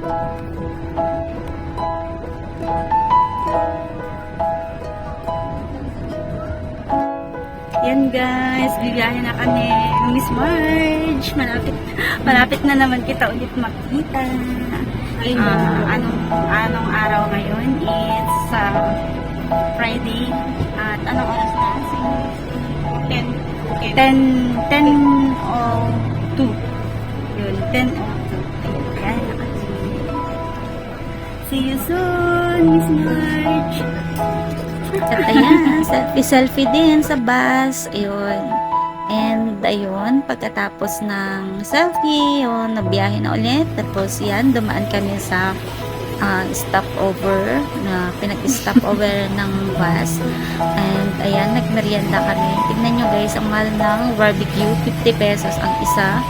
Yan guys, bibiyahe na kami. Miss Marge, malapit, malapit na naman kita ulit makita. Ah, anong, anong araw ngayon? It's uh, Friday. At anong oras na? 10. 10. 10 o 2. Yun, 10 o See you soon, Miss Marge. At ayan, selfie-selfie din sa bus. Ayun. And ayun, pagkatapos ng selfie, yun, nabiyahe na ulit. Tapos yan, dumaan kami sa ah, stopover, na pinag-stopover ng bus. And ayan, nagmerienda kami. Tignan nyo guys, ang mahal ng barbecue, 50 pesos ang isa.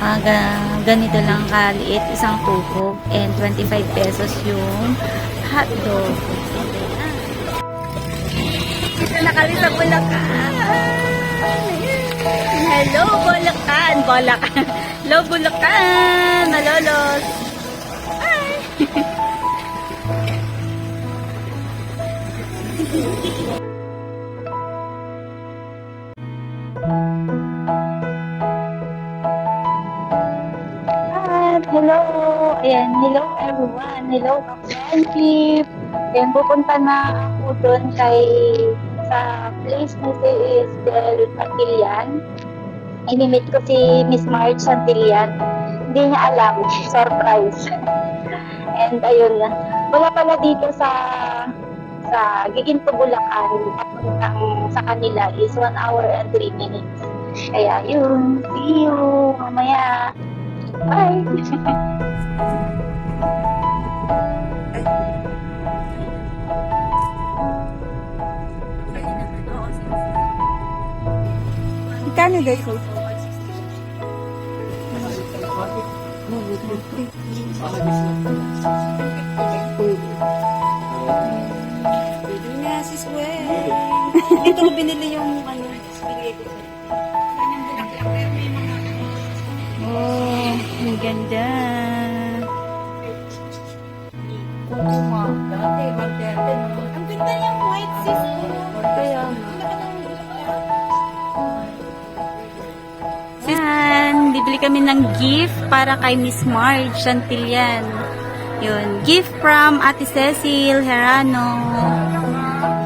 Ga- ganito lang kaliit, isang tuhog. And 25 pesos yung hotdog. Dito na kami sa Bulacan. Hello, Bulacan. Bulacan. Hello, Bulacan. Malolos. Hi. Ayan, hello everyone. Hello, ka-friendship. Ayan, pupunta na ako doon kay sa place ni si Isabel Santillan. Inimit ko si Miss Marge Santillan. Hindi niya alam. Surprise. And ayun na. Wala pala dito sa sa Giginto, Bulacan. Papuntang sa kanila is 1 hour and 3 minutes. Kaya yun. See you mamaya. Bye! Kano guys? Pwede na, sis Wen. Ito ko binili yung ano, binigay ko. Oh, ang ganda. Ang ganda yung white sis ko. Kaya Yan, bibili kami ng gift para kay Miss Marge Santillan. Yun, gift from Ate Cecil Herano.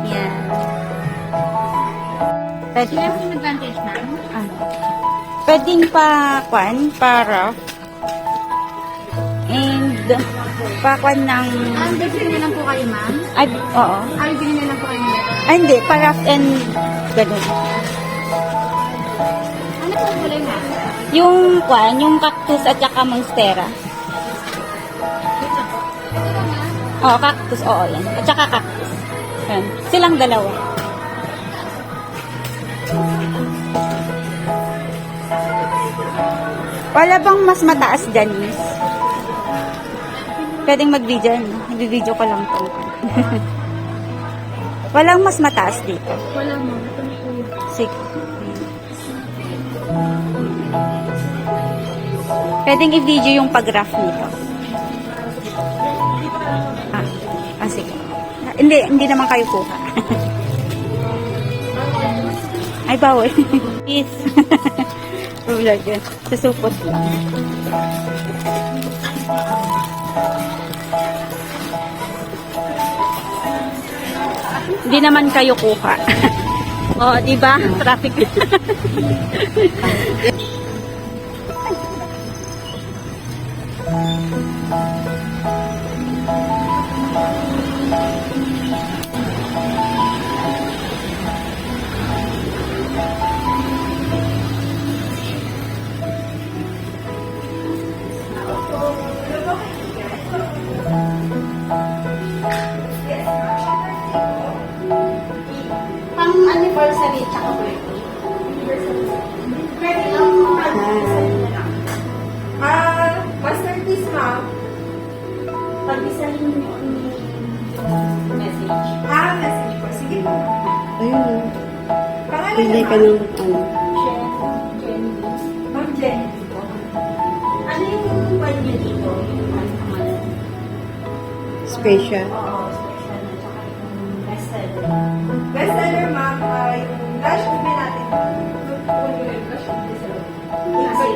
Yan. Pwede advantage na. Ano? Pwedeng pa, kwan, para and pa kwan ng, Ah, bibili na lang po kayo, ma'am? ay, oo. Ah, bibili na lang po kayo. Ay, hindi, para and ganun. Ano po kulay na? Yung kwan, yung cactus at saka monstera. Oo, cactus. Oo, yan. At saka cactus. Yan. Silang dalawa. Wala bang mas mataas miss? Pwedeng mag-video? Nag-video ko lang to. Walang mas mataas dito. Wala mo. Sige. Pwedeng i-video yung pag-graph nito. Ah, ah sige. Ah, Hindi, hindi naman kayo kuha. Ay, bawal. Is. Vlog yun. Susupot lang. Hindi naman kayo kuha. oh, di ba? Traffic. ube sa loob. Kasi,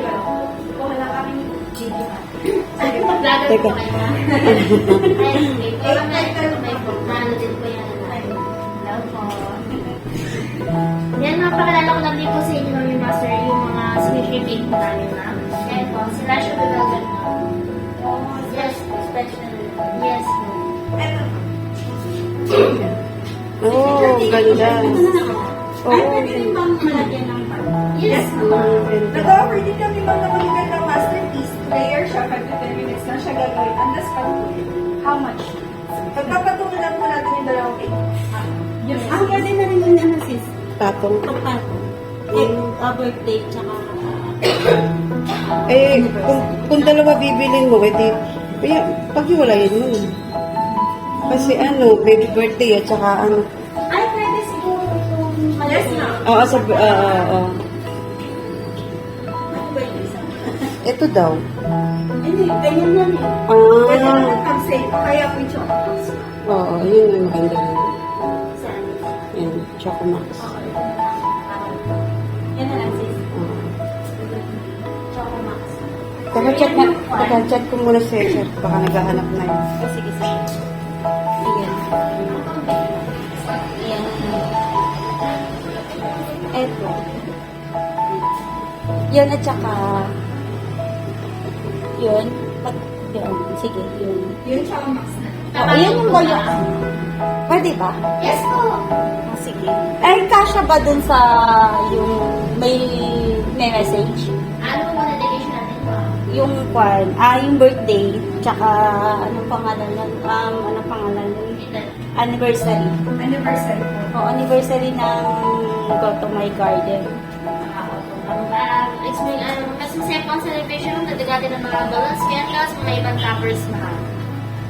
kuha lang kami ng video ka. Teka. Yan, mapakilala ko lang din po sa inyo namin, Master, yung mga cake po namin na. Yan po, sila siya velvet na. Yes, special. Yes po. Oh, ganda. Oo. Pwede rin bang malagyan ng? Yes. Nag-offer din kami mga magagandang masterpiece. Prayer siya, 5 to 10 minutes na siya gagawin. Po yun. How much? Pagpapatungan lang po natin yung dalawang cake. Yes. Ah, pwede na rin yung ano sis. Patong. Papato. Cake, uh, birthday, tsaka Eh, kung, kung dalawa bibilin mo, edi, paghiwalayin mo. Kasi ano, baby birthday at saka ano, Ay, pwede siguro kung Yes, ma'am. oo, sa, oo, oo, oo. Ano ba yung isa? Ito daw. Hindi, ganyan yan eh. Pwede Ah, naman pag-save. Kaya yung chocolate. oo, yun yung maganda rin. Saan? Yan, Chocomax. Okay, ito na lang. Parang, Yan na lang sis. Oo. Choco Max. Kaka-chat na, kaka-chat ko muna si Sir, baka naghahanap na yun. Sige, sige. Eto. Yun at saka, yun. Pag, yun. Sige, yun. Yun ang max na. Oo, yun yung bayo. Pwede ba? Yes po. Oh, sige. Ay, kasha ba dun sa yung may, may message? Ano po na dedication natin po? Yung kwan, ah, yung birthday, tsaka anong pangalan nun? Um, anong pangalan nun? Anniversary. Anniversary po. O, anniversary ng Go to My Garden. Um, explain, um, kasi second celebration, nadagati ng mga balloons, candles, mga ibang toppers na.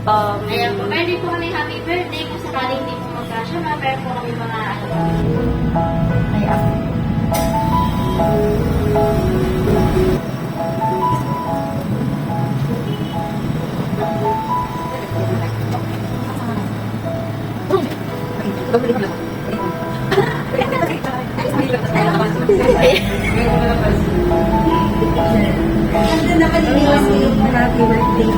Um, Ayan po, din po kami happy birthday kung sakaling hindi po magkasya na, meron po kami mga ano, ay, ako. Naman iniwas ko yung happy birthday.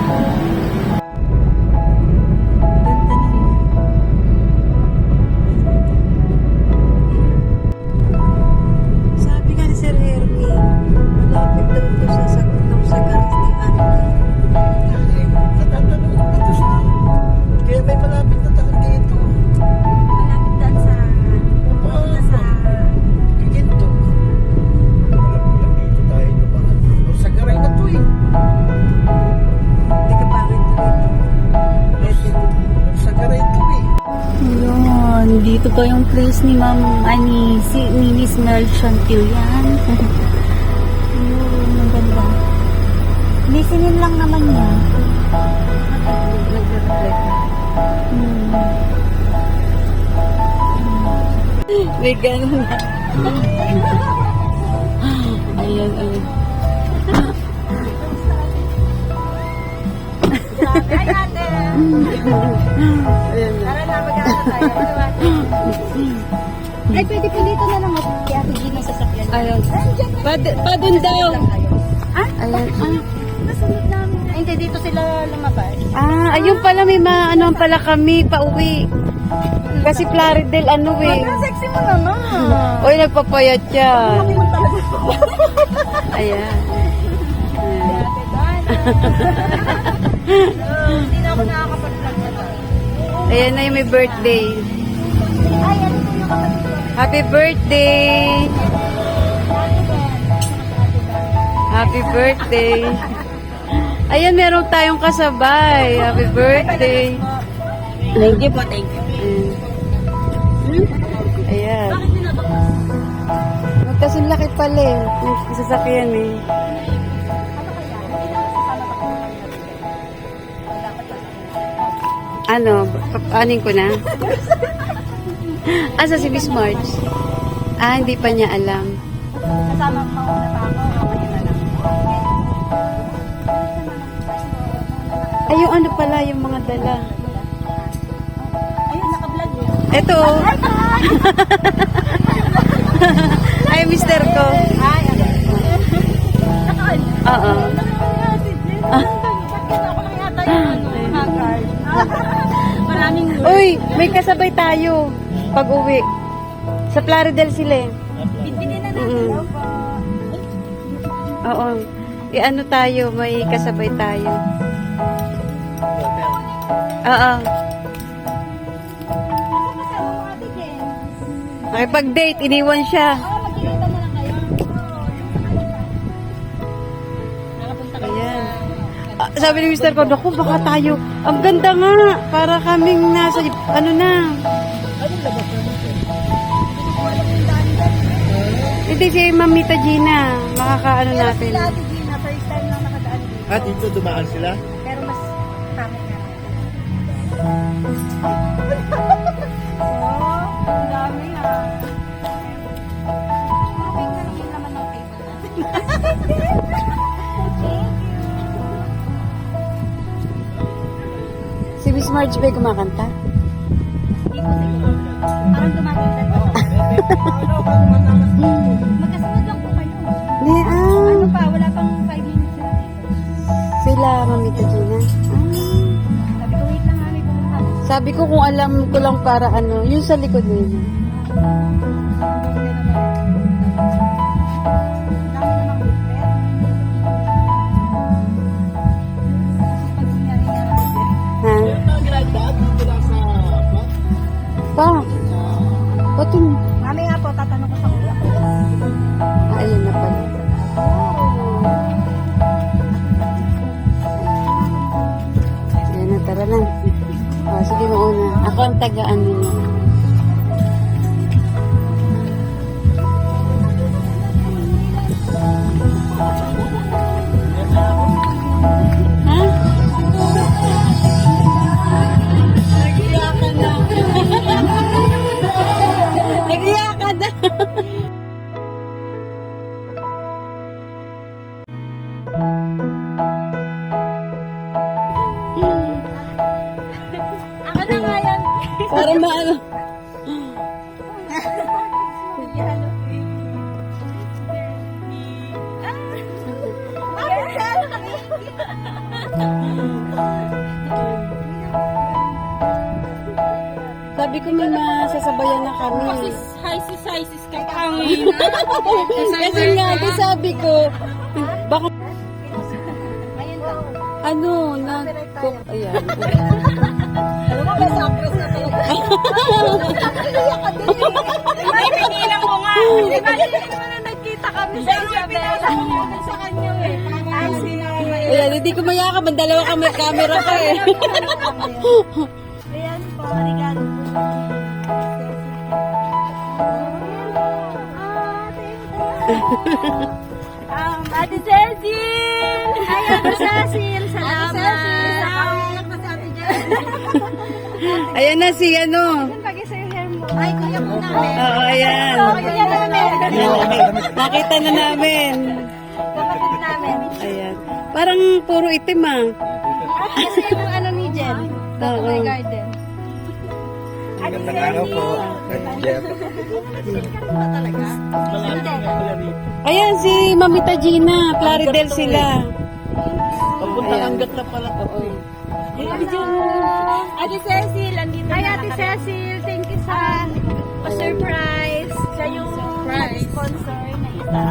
Ni Ma'am, ani, si, ni Miss Mel Chantillan. Yun, ang ganda. Listenin lang naman niya. Hmm. May ganun na. Ayan, ayan. Ayan na. Ay, pwede pa dito na lang. Kaya Ate Gina sa sakyan. Ayun. Pa, pa dun daw. Ah? Ayan. Ah, nasunod namin. Hindi, dito sila lumabas. Ah, ayun pala may ma ano pala kami pauwi. Kasi Plaridel ano eh. Sexy mo naman. Oy, nagpapayat yan. Ayan. Hindi na ako nakakapag-vlog na to. Ayan na yung may birthday. Ay, ano po yung? Happy birthday! Happy birthday! Ayan, meron tayong kasabay. Happy birthday! Thank you po, thank you. Ayan. Magkasing laki pala eh. Sasakyan eh. Ano? Papanin ko na? Asa si Miss March? Ah, hindi pa niya alam. Kasama mo mauna pa ako. Na. Ay, yung ano pala, yung mga dala. Ito. Ay, mister ko. Oo. Maraming Uy, may kasabay tayo pag uwi. Sa Plaridel sila eh. Bibili na natin. Mm. Oo. E ano tayo, may kasabay tayo. Oo. Makipag-date, iniwan siya. Sabi ni Mr. ko, naku, baka tayo. Ang ganda nga. Para kaming nasa, ano na. Hindi si Mamita Gina. Makakaano natin. Ate Gina, first time lang nakadaan dito. Ah, dito dumaan sila? Si Marge ba kumakanta? Hindi ko siguro. Parang tumakita pa. Magkasunod lang po kayo. Hindi, ah. Ano pa, wala pang 5 minutes na. Sila, Mamita Gina. Ah. Sabi ko, wait lang may pumunta. Sabi ko kung alam ko lang para ano, yung sa likod nila. Mamaya po, tatanong ko sa kuya ko. Ah, ayun na pala. Ayan na, tara na. Oh, sige, mauna. Ako ang tagaan niyo. Nagkita kami sa Isabela. sa kanya eh. Ayan, hindi ko mayakap, ang dalawa kami camera pa eh. Ayan po, regalo po. Um, Ate Cecil! Ay, Ate Cecil! Salamat! Ate Cecil! Ayan na si ano. Ay, kuya po namin. Oo, ayan. Kuya namin. Nakita na namin. Kapatid namin. Ayan. Parang puro itim ah. Kasi yung ano ni Jen. Oo. May garden. Magandang araw po. Jeff. Ayan, si Mamita Gina. Plaridel sila. Papunta hanggat na pala. Oo. Ate Cecil, andito Hi, Ate Cecil. Thank you sa pa-surprise. Siya yung sponsor na isa.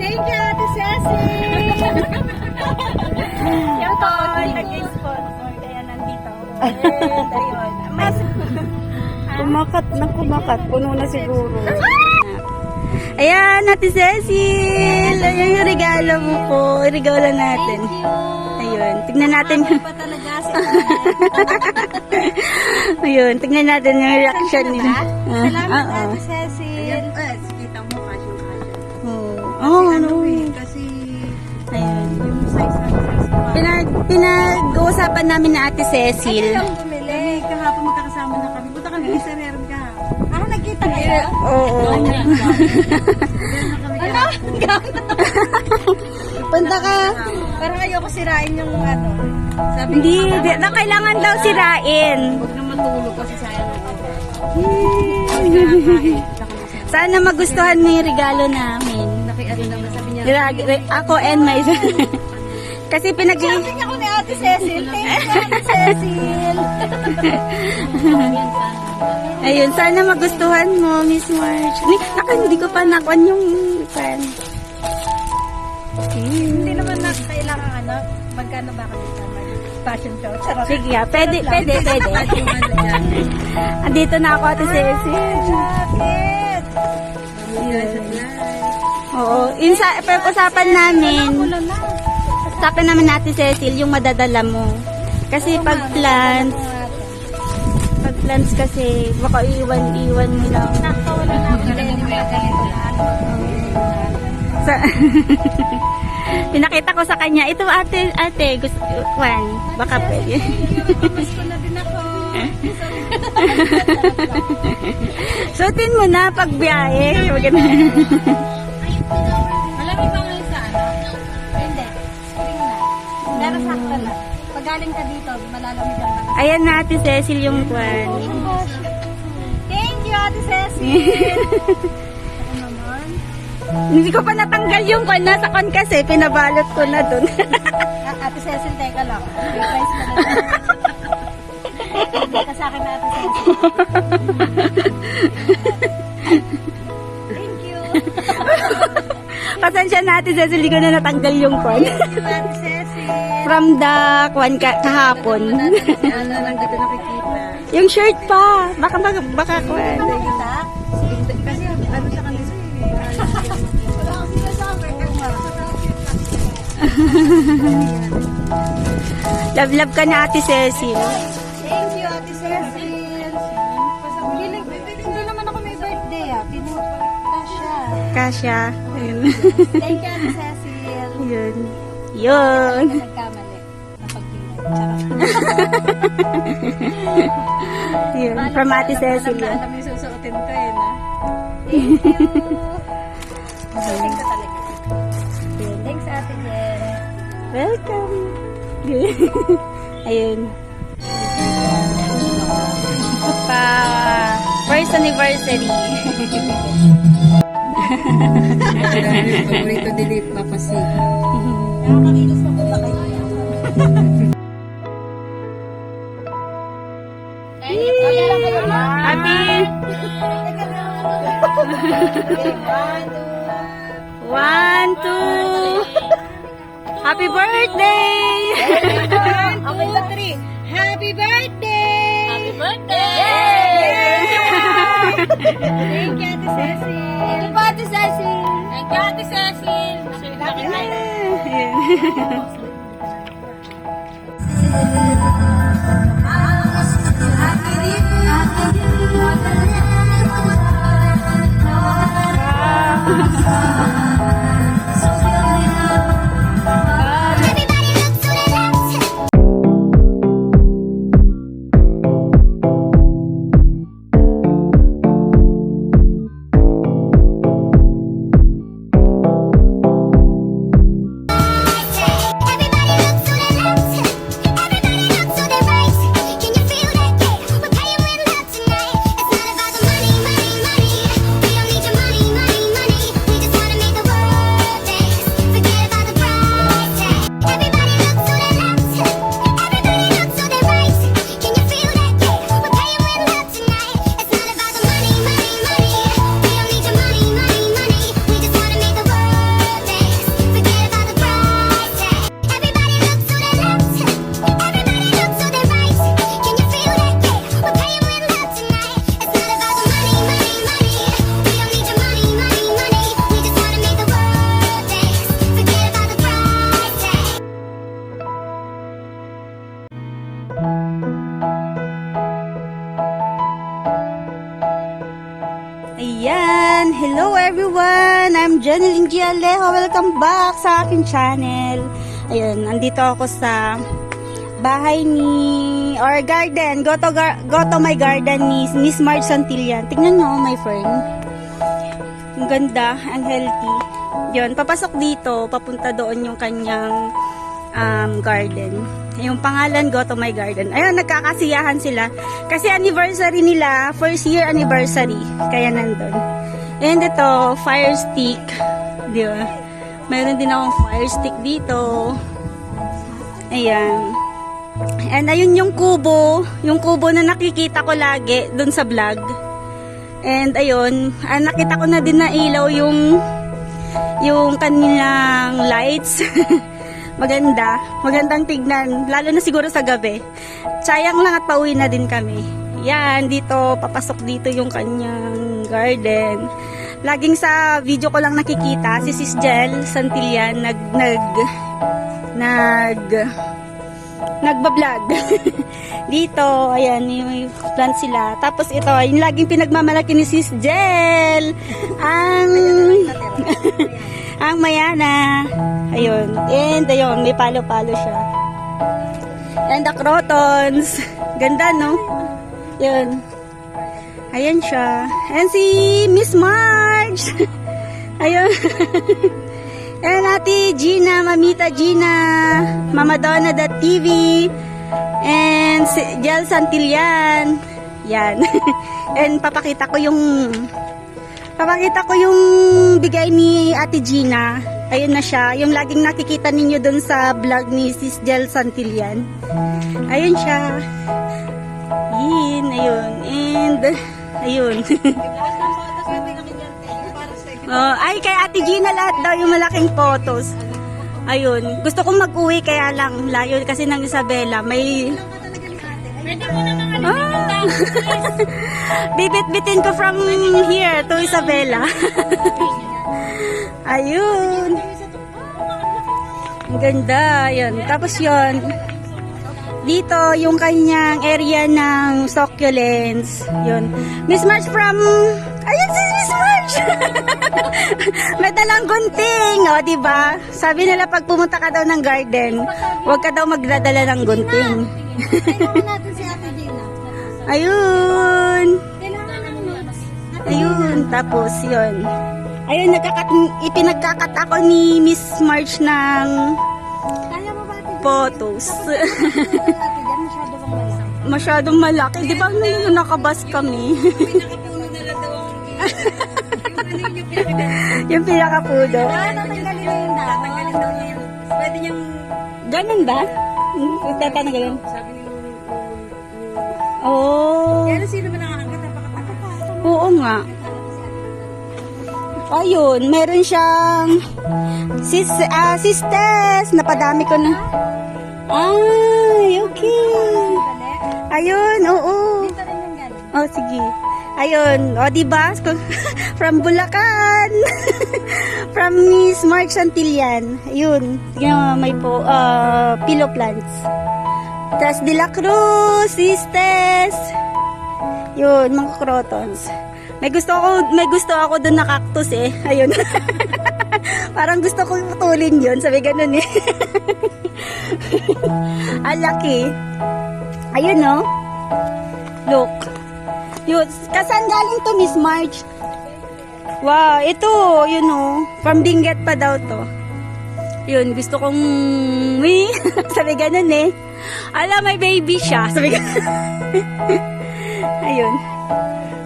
Thank you, Ate Cecil. yung to, nag-sponsor. Kaya nandito. And ayun. Mas, Kumakat na kumakat. Puno na siguro. Ayan, Ate Cecil. Ayan yung regalo mo po. Regalo natin. Ayun, tignan natin. Pa talaga Ayun, tignan natin yung reaction niya. Salamat, Ate Cecil. kita mo kasyong kasya. Oo, oh, ano Kasi Ayun. yung size na size ko. Pinag, pinag-uusapan namin na Ate Cecil. Bumili. Kahapon magkakasama na kami. Punta kami sa meron ka. Ah, nagkita kayo? Oo. Ano? Punta ka. Parang ayoko sirain yung ano. Sabi Hindi, di, na kailangan daw sirain. Huwag na matulog kasi sayang ng Sana magustuhan mo yung regalo namin. Nakiano naman sabi niya. Ako and my Kasi pinag Shopping ako ni Ate Cecil. Thank you, Ate Cecil. Ayun, sana magustuhan mo, Miss March. Ni, naka, hindi ko pa nakuan yung fan. Hindi naman na kailangan ano. Magkano ba kami sa fashion show? Charot. Sige, ah, pwede, pwede, pwede. Andito na ako, Ate Cecil. Jacket. Oo, yun sa, pag-usapan namin, Ulan na. usapan namin natin, Cecil, yung madadala mo. Kasi pag plants, pag plants kasi, baka iwan-iwan mo lang. Nakawala na ako. Lang. Sa, pinakita ko sa kanya, ito ate, ate, gusto, Juan, baka pwede. Gusto na din ako. Suotin mo na pag biyahe. Na. Malamig ba ngayon sa ano? Hindi. Spring na. Pero sakto lang. Pag galing ka dito, malalamig ang mga. Ayan na, ate Cecil, yung Juan. Thank you, Ate Cecil. Hindi ko pa natanggal yung Juan. Nasa Juan kasi, pinabalot ko na dun. Ate Cecil, teka lang. Price ka na. Hindi ka sa akin na Ate Cecil. Thank you. Pasensya na, ate Cecil, hindi ko na natanggal yung you, Ate Cecil. From the Juan ka, kahapon. Ano lang dito nakikita? yung shirt pa. Baka, baka, baka Juan. Nakikita? Kasi Love, love ka na, ate Cecil. Thank you, Ate Cecil. Feeling, hindi naman ako may birthday ah. Pinupunta siya. Kasha. Ayun. Thank you, Ate Cecil. Yun. Yun. Nagkamali. Yun. From ate Cecil. Alam na alam yung susuotin ko eh na. Thank you. Ko talaga. Thanks, Ate Jen. Welcome. Ayun. Pa first anniversary. Paborito delete papasi. Nakakakilos na punta kayo. Happy One, two. Happy birthday! One, two, three. Happy birthday! Happy birthday! Thank you, Ate Cecil. Thank you, Ate Cecil. Thank you, Ate Cecil. Everybody Gialejo. Welcome back sa aking channel. Ayun, andito ako sa bahay ni or garden. Go to, gar, go to my garden ni Miss Marge Santillan. Tingnan nyo, my fern. Ang ganda, ang healthy. Yun, papasok dito, papunta doon yung kanyang um, garden. Yung pangalan, Go to My Garden. Ayun, nagkakasiyahan sila. Kasi anniversary nila, first year anniversary. Kaya nandun. And ito, fire stick. Di ba? Mayroon din akong fire stick dito. Ayan. And ayun yung kubo. Yung kubo na nakikita ko lagi dun sa vlog. And ayun, ah, nakita ko na din na ilaw yung yung kanilang lights. Maganda. Magandang tignan. Lalo na siguro sa gabi. Sayang lang at pauwi na din kami. Yan, dito, papasok dito yung kanyang garden. Laging sa video ko lang nakikita, si Sis Jel Santillan, nag, nag, nag, nagbablog. dito, ayan, yung plant sila. Tapos ito, yung laging pinagmamalaki ni Sis Jel. Ang, ang mayana. Ayun. And ayun, may palo-palo siya. And the crotons. Ganda, no? Yun. Ayan siya. And si Miss Marge. Ayun. And ate Gina, Mamita Gina, Mama Donna TV, and si Jel Santillan. Yan. and papakita ko yung papakita ko yung bigay ni Ate Gina. Ayun na siya. Yung laging nakikita ninyo dun sa vlog ni Sis Jel Santillan. Ayun siya. Yin, ayun. And, ayun. oh, ay, kay Ate Gina lahat daw yung malaking photos. Ayun. Gusto kong mag-uwi kaya lang layo kasi ng Isabela. May... Ah! Bibit-bitin ko from here to Isabela. Ayun. Ang ganda. Ayun. Tapos yun. Dito, yung kanyang area ng succulents. Yun. Miss March from... Ayun si Miss March! May dalang gunting. O, di ba? Sabi nila pag pumunta ka daw ng garden, huwag ka daw magdadala ng gunting. Ayun. Ayun, tapos yun. Ayun, nagkakat, ipinagkakat ako ni Miss March ng Kaya mo ba Ate Gina? photos. Masyadong malaki. Di ba nung nakabas kami? yung pinakapudo. Ah. Ganun ba? Tatanggalin. Oh. Pero sino ba nakakangkat? Napakatakot. Oo nga. Ayun, meron siyang sis, ah, sisters. Napadami ko na. Ay, okay. Ayun, oo. Dito rin yung galing. Oh, sige. Ayun, o di ba? From Bulacan. From Miss Mark Santillan. Ayun, mo, may po, uh, pillow plants. Tras de la Cruz, sisters. Yun, mga crotons. May gusto ako, may gusto ako doon na cactus eh. Ayun. Parang gusto ko putulin yun. Sabi ganun eh. Ang laki. Ayun no. Look. Yun. Kasan galing to, Miss March? Wow, ito, yun oh. From Benguet pa daw to. Yun, gusto kong... Uy, sabi ganun eh. Alam, may baby siya. Sabi ganun. Ayun.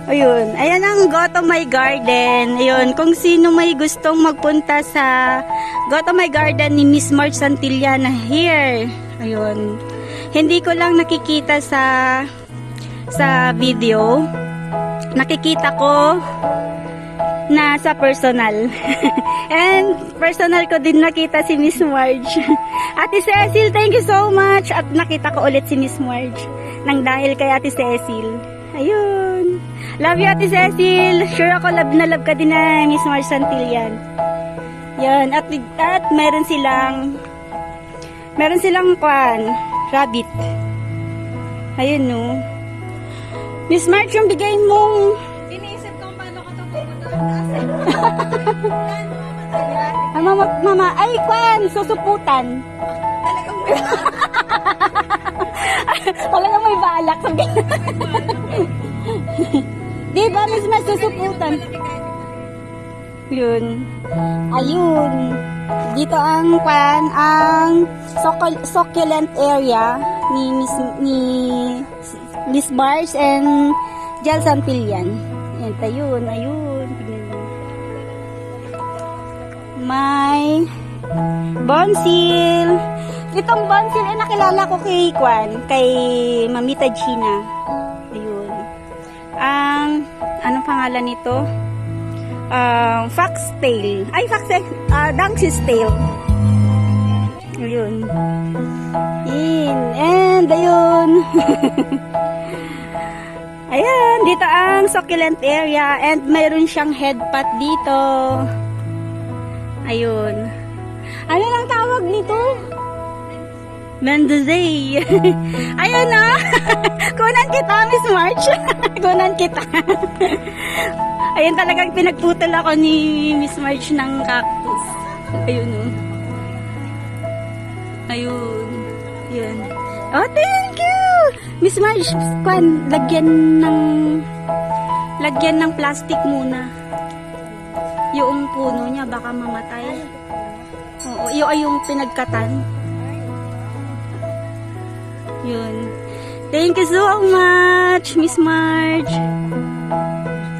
Ayun. Ayan ang Go to My Garden. Ayun. Kung sino may gustong magpunta sa Go to My Garden ni Miss March Santillana here. Ayun. Hindi ko lang nakikita sa sa video. Nakikita ko na sa personal. And personal ko din nakita si Miss Marge. Ate Cecil, thank you so much. At nakita ko ulit si Miss Marge. Nang dahil kay Ate Cecil. Ayun. Love you, Ate Cecil. Sure ako love na love ka din na Miss Marge Santillan. Yan. At, at meron silang meron silang kwan, rabbit. Ayun, no. Miss Marge, yung bigay mong Iniisip ko paano ka ito pupunta. Ah, mama, mama, ay, kwan, susuputan. Talagang may balak. Di ba, mas mas susuputan? Yun. Ayun. Dito ang kwan, ang succul- succulent area ni Miss ni Miss Bars and Jel Santillan. Ayan, ayun, ayun. May bonsil. Itong bonsil ay nakilala ko kay Kwan, kay Mamita Gina. Ayun. Ang, anong pangalan nito? Um, foxtail. Ay, foxtail. Uh, donkey's tail. Ayun. Yun. And, ayun. Ayan, dito ang succulent area and mayroon siyang head pot dito. Ayun. Ano lang tawag nito? Mendozay. Ayun na. Kunan kita, Miss March. Kunan kita. Ayun talagang pinagputol ako ni Miss March ng cactus. Ayun o. Ayun. Yun. Oh, thank you! Miss March, kwan, lagyan ng lagyan ng plastic muna. Yung puno niya baka mamatay. Oo, yung ay yung pinagkatan. Yun. Thank you so much, Miss March.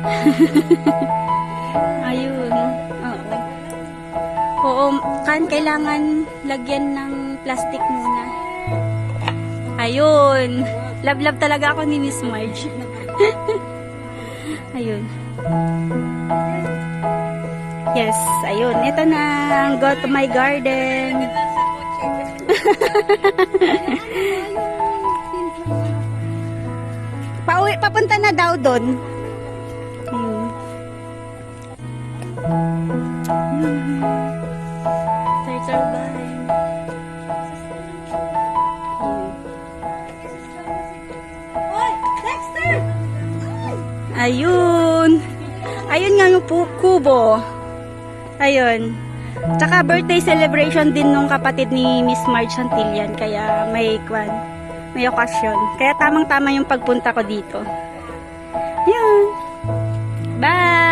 Ayun. Oo. Oo, kan kailangan lagyan ng plastic muna. Ayun. Love-love talaga ako ni Miss Marge. ayun. Yes, ayun. Ito na ang Go to My Garden. Pauwi, papunta na daw doon. Turtle Vine. Ayun. Ayun nga yung kubo. Ayun. Tsaka birthday celebration din nung kapatid ni Miss Marge Santillan. Kaya may kwan, may okasyon. Kaya tamang-tama yung pagpunta ko dito. Ayun. Bye!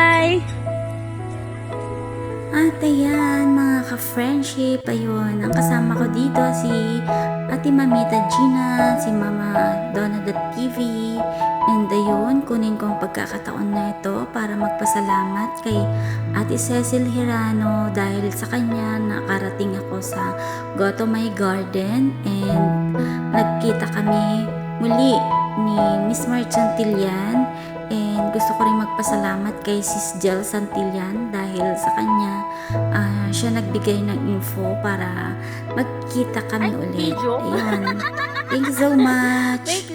At ayan, mga ka-friendship, ayun, ang kasama ko dito si Ate Mamita Gina, si Mama Donna.tv, and ayun, kunin ko ang pagkakataon na ito para magpasalamat kay Ate Cecil Hirano dahil sa kanya nakarating ako sa Go to My Garden and nagkita kami muli ni Miss March Santillan and gusto ko rin magpasalamat kay Sis Jel Santillan dahil sa kanya ah, siya nagbigay ng info para magkita kami ulit. Ayun. Thank you so much.